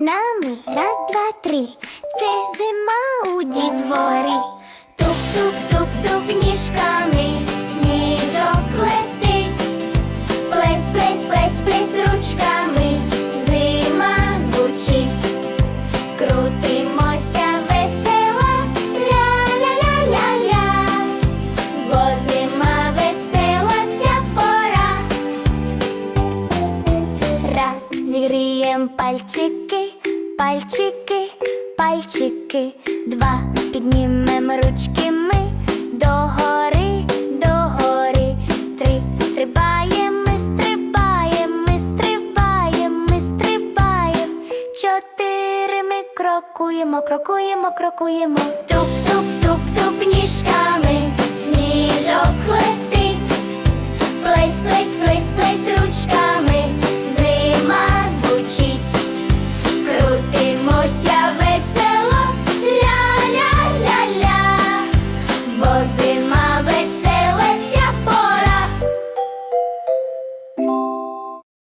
Нами раз, два, три. Це зима у дітворі. Тук-тук-тук-тук ніжками, сніжок летить. Плес, плес, плес, плес ручками, зима звучить. Крутимося весело, ля-ля-ля-ля-ля. Бо зима весела ця пора. Раз зігрієм пальчики, пальчики, пальчики. Два піднімем ручки ми догори, догори. Три стрибаєм, ми стрибаєм, ми стрибаєм, ми стрибаєм. Чотири ми крокуємо, крокуємо, крокуємо. Тук-тук-тук-тук ніжками, сніжок летить. Плесь, плесь, плесь, плесь ручками,